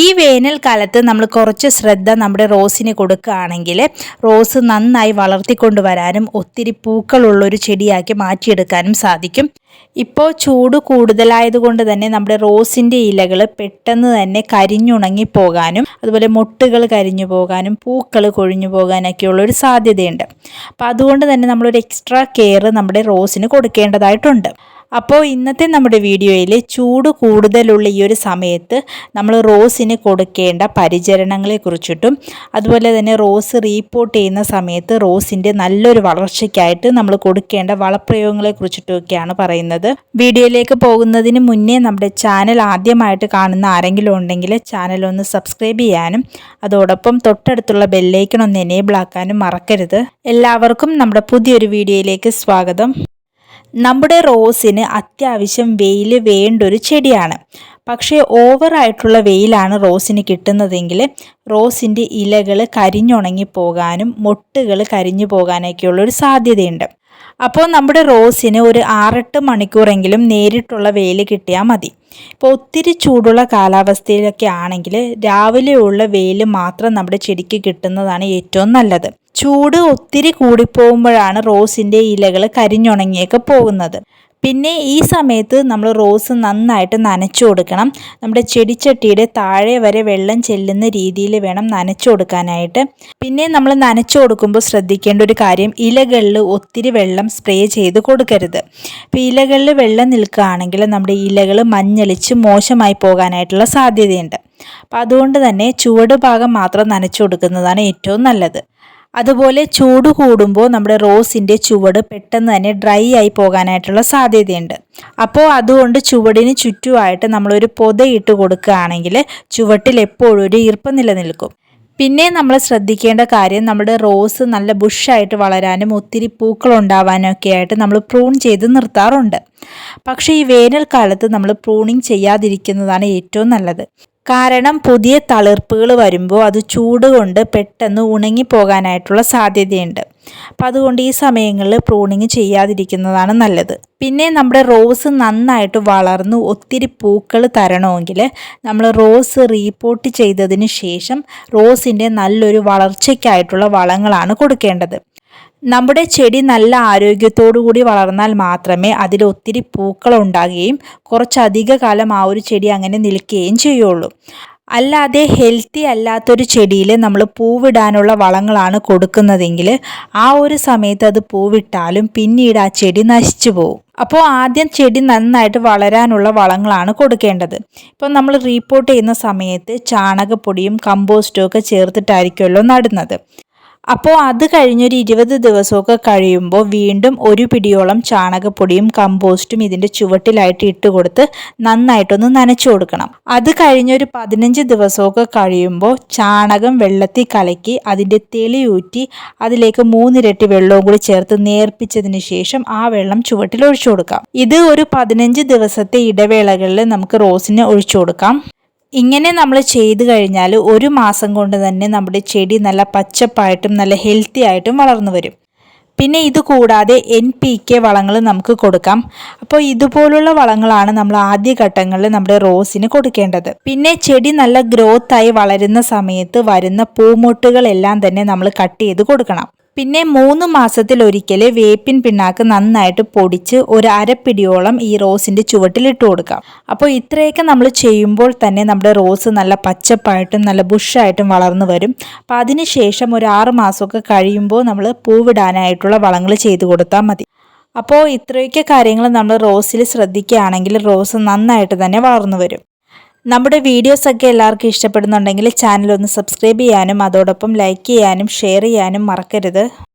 ഈ വേനൽക്കാലത്ത് നമ്മൾ കുറച്ച് ശ്രദ്ധ നമ്മുടെ റോസിന് കൊടുക്കുകയാണെങ്കിൽ റോസ് നന്നായി വളർത്തിക്കൊണ്ടുവരാനും ഒത്തിരി പൂക്കളുള്ളൊരു ചെടിയാക്കി മാറ്റിയെടുക്കാനും സാധിക്കും. ഇപ്പോൾ ചൂട് കൂടുതലായതുകൊണ്ട് തന്നെ നമ്മുടെ റോസിന്റെ ഇലകൾ പെട്ടെന്ന് തന്നെ കരിഞ്ഞുണങ്ങി പോകാനും അതുപോലെ മുട്ടുകൾ കരിഞ്ഞു പോകാനും പൂക്കൾ കൊഴിഞ്ഞു പോകാനൊക്കെയുള്ള ഒരു സാധ്യതയുണ്ട്. അപ്പോൾ അതുകൊണ്ട് തന്നെ നമ്മളൊരു എക്സ്ട്രാ കെയർ നമ്മുടെ റോസിന് കൊടുക്കേണ്ടതായിട്ടുണ്ട്. അപ്പോൾ ഇന്നത്തെ നമ്മുടെ വീഡിയോയിൽ ചൂട് കൂടുതലുള്ള ഈ ഒരു സമയത്ത് നമ്മൾ റോസിന് കൊടുക്കേണ്ട പരിചരണങ്ങളെ കുറിച്ചിട്ടും അതുപോലെ തന്നെ റോസ് റീപ്പോർട്ട് ചെയ്യുന്ന സമയത്ത് റോസിന്റെ നല്ലൊരു വളർച്ചയ്ക്കായിട്ട് നമ്മൾ കൊടുക്കേണ്ട വളപ്രയോഗങ്ങളെ കുറിച്ചിട്ടുമൊക്കെയാണ് പറയുന്നത്. വീഡിയോയിലേക്ക് പോകുന്നതിന് മുന്നേ നമ്മുടെ ചാനൽ ആദ്യമായിട്ട് കാണുന്ന ആരെങ്കിലും ഉണ്ടെങ്കിൽ ചാനൽ ഒന്ന് സബ്സ്ക്രൈബ് ചെയ്യാനും അതോടൊപ്പം തൊട്ടടുത്തുള്ള ബെല്ലൈക്കൺ ഒന്ന് എനേബിൾ ആക്കാനും മറക്കരുത്. എല്ലാവർക്കും നമ്മുടെ പുതിയൊരു വീഡിയോയിലേക്ക് സ്വാഗതം. നമ്മുടെ റോസിന് അത്യാവശ്യം വെയിൽ വേണ്ടൊരു ചെടിയാണ്. പക്ഷേ ഓവറായിട്ടുള്ള വെയിലാണ് റോസിന് കിട്ടുന്നതെങ്കിൽ റോസിന്റെ ഇലകൾ കരിഞ്ഞുണങ്ങി പോകാനും മൊട്ടുകൾ കരിഞ്ഞു പോകാനൊക്കെയുള്ള ഒരു സാധ്യതയുണ്ട്. അപ്പോൾ നമ്മുടെ റോസിന് ഒരു ആറെട്ട് മണിക്കൂറെങ്കിലും നേരിട്ടുള്ള വെയിൽ കിട്ടിയാൽ മതി. ഇപ്പോൾ ഒത്തിരി ചൂടുള്ള കാലാവസ്ഥയിലൊക്കെ ആണെങ്കിൽ രാവിലെയുള്ള വെയിൽ മാത്രം നമ്മുടെ ചെടിക്ക് കിട്ടുന്നതാണ് ഏറ്റവും നല്ലത്. ചൂട് ഒത്തിരി കൂടിപ്പോകുമ്പോഴാണ് റോസിന്റെ ഇലകൾ കരിഞ്ഞുണങ്ങിയൊക്കെ പോകുന്നത്. പിന്നെ ഈ സമയത്ത് നമ്മൾ റോസ് നന്നായിട്ട് നനച്ചു കൊടുക്കണം. നമ്മുടെ ചെടിച്ചട്ടിയുടെ താഴെ വരെ വെള്ളം ചെല്ലുന്ന രീതിയിൽ വേണം നനച്ചു കൊടുക്കാനായിട്ട്. പിന്നെ നമ്മൾ നനച്ചു കൊടുക്കുമ്പോൾ ശ്രദ്ധിക്കേണ്ട ഒരു കാര്യം ഇലകളിൽ ഒത്തിരി വെള്ളം സ്പ്രേ ചെയ്ത് കൊടുക്കരുത്. ഇപ്പോൾ ഇലകളിൽ വെള്ളം നിൽക്കുകയാണെങ്കിൽ നമ്മുടെ ഇലകൾ മഞ്ഞളിച്ച് മോശമായി പോകാനായിട്ടുള്ള സാധ്യതയുണ്ട്. അപ്പോൾ അതുകൊണ്ട് തന്നെ ചുവട് ഭാഗം മാത്രം നനച്ചു കൊടുക്കുന്നതാണ് ഏറ്റവും നല്ലത്. അതുപോലെ ചൂട് കൂടുമ്പോൾ നമ്മുടെ റോസിന്റെ ചുവട് പെട്ടെന്ന് തന്നെ ഡ്രൈ ആയി പോകാനായിട്ടുള്ള സാധ്യതയുണ്ട്. അപ്പോൾ അതുകൊണ്ട് ചുവടിന് ചുറ്റുമായിട്ട് നമ്മളൊരു പൊതയിട്ട് കൊടുക്കുകയാണെങ്കിൽ ചുവട്ടിൽ എപ്പോഴും ഒരു ഈർപ്പം നിലനിൽക്കും. പിന്നെ നമ്മൾ ശ്രദ്ധിക്കേണ്ട കാര്യം നമ്മുടെ റോസ് നല്ല ബുഷായിട്ട് വളരാനും ഒത്തിരി പൂക്കൾ ഉണ്ടാവാനും ഒക്കെ ആയിട്ട് നമ്മൾ പ്രൂൺ ചെയ്ത് നിർത്താറുണ്ട്. പക്ഷേ ഈ വേനൽക്കാലത്ത് നമ്മൾ പ്രൂണിങ് ചെയ്യാതിരിക്കുന്നതാണ് ഏറ്റവും നല്ലത്. കാരണം പുതിയ തളിർപ്പുകൾ വരുമ്പോൾ അത് ചൂട് കൊണ്ട് പെട്ടെന്ന് ഉണങ്ങിപ്പോകാനായിട്ടുള്ള സാധ്യതയുണ്ട്. അപ്പം അതുകൊണ്ട് ഈ സമയങ്ങളിൽ പ്രൂണിങ് ചെയ്യാതിരിക്കുന്നതാണ് നല്ലത്. പിന്നെ നമ്മുടെ റോസ് നന്നായിട്ട് വളർന്നു ഒത്തിരി പൂക്കൾ തരണമെങ്കിൽ നമ്മൾ റോസ് റീപോർട്ട് ചെയ്തതിന് ശേഷം റോസിന്റെ നല്ലൊരു വളർച്ചയ്ക്കായിട്ടുള്ള വളങ്ങളാണ് കൊടുക്കേണ്ടത്. നമ്മുടെ ചെടി നല്ല ആരോഗ്യത്തോടു കൂടി വളർന്നാൽ മാത്രമേ അതിൽ ഒത്തിരി പൂക്കൾ ഉണ്ടാകുകയും കുറച്ചധിക കാലം ആ ഒരു ചെടി അങ്ങനെ നിൽക്കുകയും ചെയ്യുള്ളൂ. അല്ലാതെ ഹെൽത്തി അല്ലാത്തൊരു ചെടിയിൽ നമ്മൾ പൂവിടാനുള്ള വളങ്ങളാണ് കൊടുക്കുന്നതെങ്കിൽ ആ ഒരു സമയത്ത് അത് പൂവിട്ടാലും പിന്നീട് ആ ചെടി നശിച്ചു പോകും. അപ്പോൾ ആദ്യം ചെടി നന്നായിട്ട് വളരാനുള്ള വളങ്ങളാണ് കൊടുക്കേണ്ടത്. ഇപ്പോൾ നമ്മൾ റീപ്പോർട്ട് ചെയ്യുന്ന സമയത്ത് ചാണകപ്പൊടിയും കമ്പോസ്റ്റും ഒക്കെ ചേർത്തിട്ടായിരിക്കുമല്ലോ നടുന്നത്. അപ്പോൾ അത് കഴിഞ്ഞൊരു ഇരുപത് ദിവസമൊക്കെ കഴിയുമ്പോൾ വീണ്ടും ഒരു പിടിയോളം ചാണകപ്പൊടിയും കമ്പോസ്റ്റും ഇതിന്റെ ചുവട്ടിലായിട്ട് ഇട്ട് കൊടുത്ത് നന്നായിട്ടൊന്ന് നനച്ചു കൊടുക്കണം. അത് കഴിഞ്ഞൊരു പതിനഞ്ച് ദിവസമൊക്കെ കഴിയുമ്പോൾ ചാണകം വെള്ളത്തിൽ കലക്കി അതിന്റെ തെളിയൂറ്റി അതിലേക്ക് മൂന്നിരട്ടി വെള്ളവും കൂടി ചേർത്ത് നേർപ്പിച്ചതിന് ശേഷം ആ വെള്ളം ചുവട്ടിൽ ഒഴിച്ചു കൊടുക്കാം. ഇത് ഒരു പതിനഞ്ച് ദിവസത്തെ ഇടവേളകളിൽ നമുക്ക് റോസിന് ഒഴിച്ചു കൊടുക്കാം. ഇങ്ങനെ നമ്മൾ ചെയ്തു കഴിഞ്ഞാൽ ഒരു മാസം കൊണ്ട് തന്നെ നമ്മുടെ ചെടി നല്ല പച്ചപ്പായിട്ടും നല്ല ഹെൽത്തി ആയിട്ടും വളർന്നു വരും. പിന്നെ ഇത് കൂടാതെ എൻ പി കെ വളങ്ങൾ നമുക്ക് കൊടുക്കാം. അപ്പോൾ ഇതുപോലുള്ള വളങ്ങളാണ് നമ്മൾ ആദ്യ ഘട്ടങ്ങളിൽ നമ്മുടെ റോസിന് കൊടുക്കേണ്ടത്. പിന്നെ ചെടി നല്ല ഗ്രോത്തായി വളരുന്ന സമയത്ത് വരുന്ന പൂമൊട്ടുകളെല്ലാം തന്നെ നമ്മൾ കട്ട് ചെയ്ത് കൊടുക്കണം. പിന്നെ മൂന്ന് മാസത്തിൽ ഒരിക്കൽ വേപ്പിൻ പിണ്ണാക്ക് നന്നായിട്ട് പൊടിച്ച് ഒരു അരപ്പിടിയോളം ഈ റോസിന്റെ ചുവട്ടിലിട്ട് കൊടുക്കാം. അപ്പോൾ ഇത്രയൊക്കെ നമ്മൾ ചെയ്യുമ്പോൾ തന്നെ നമ്മുടെ റോസ് നല്ല പച്ചപ്പായിട്ടും നല്ല ബുഷായിട്ടും വളർന്നു വരും. അപ്പോൾ അതിനുശേഷം ഒരു ആറ് മാസമൊക്കെ കഴിയുമ്പോൾ നമ്മൾ പൂവിടാനായിട്ടുള്ള വളങ്ങൾ ചെയ്തു കൊടുത്താൽ മതി. അപ്പോൾ ഇത്രയൊക്കെ കാര്യങ്ങൾ നമ്മൾ റോസിൽ ശ്രദ്ധിക്കുകയാണെങ്കിൽ റോസ് നന്നായിട്ട് തന്നെ വളർന്നു വരും. നമ്മുടെ വീഡിയോസൊക്കെ എല്ലാവർക്കും ഇഷ്ടപ്പെടുന്നുണ്ടെങ്കിൽ ചാനൽ ഒന്ന് സബ്സ്ക്രൈബ് ചെയ്യാനും അതോടൊപ്പം ലൈക്ക് ചെയ്യാനും ഷെയർ ചെയ്യാനും മറക്കരുത്.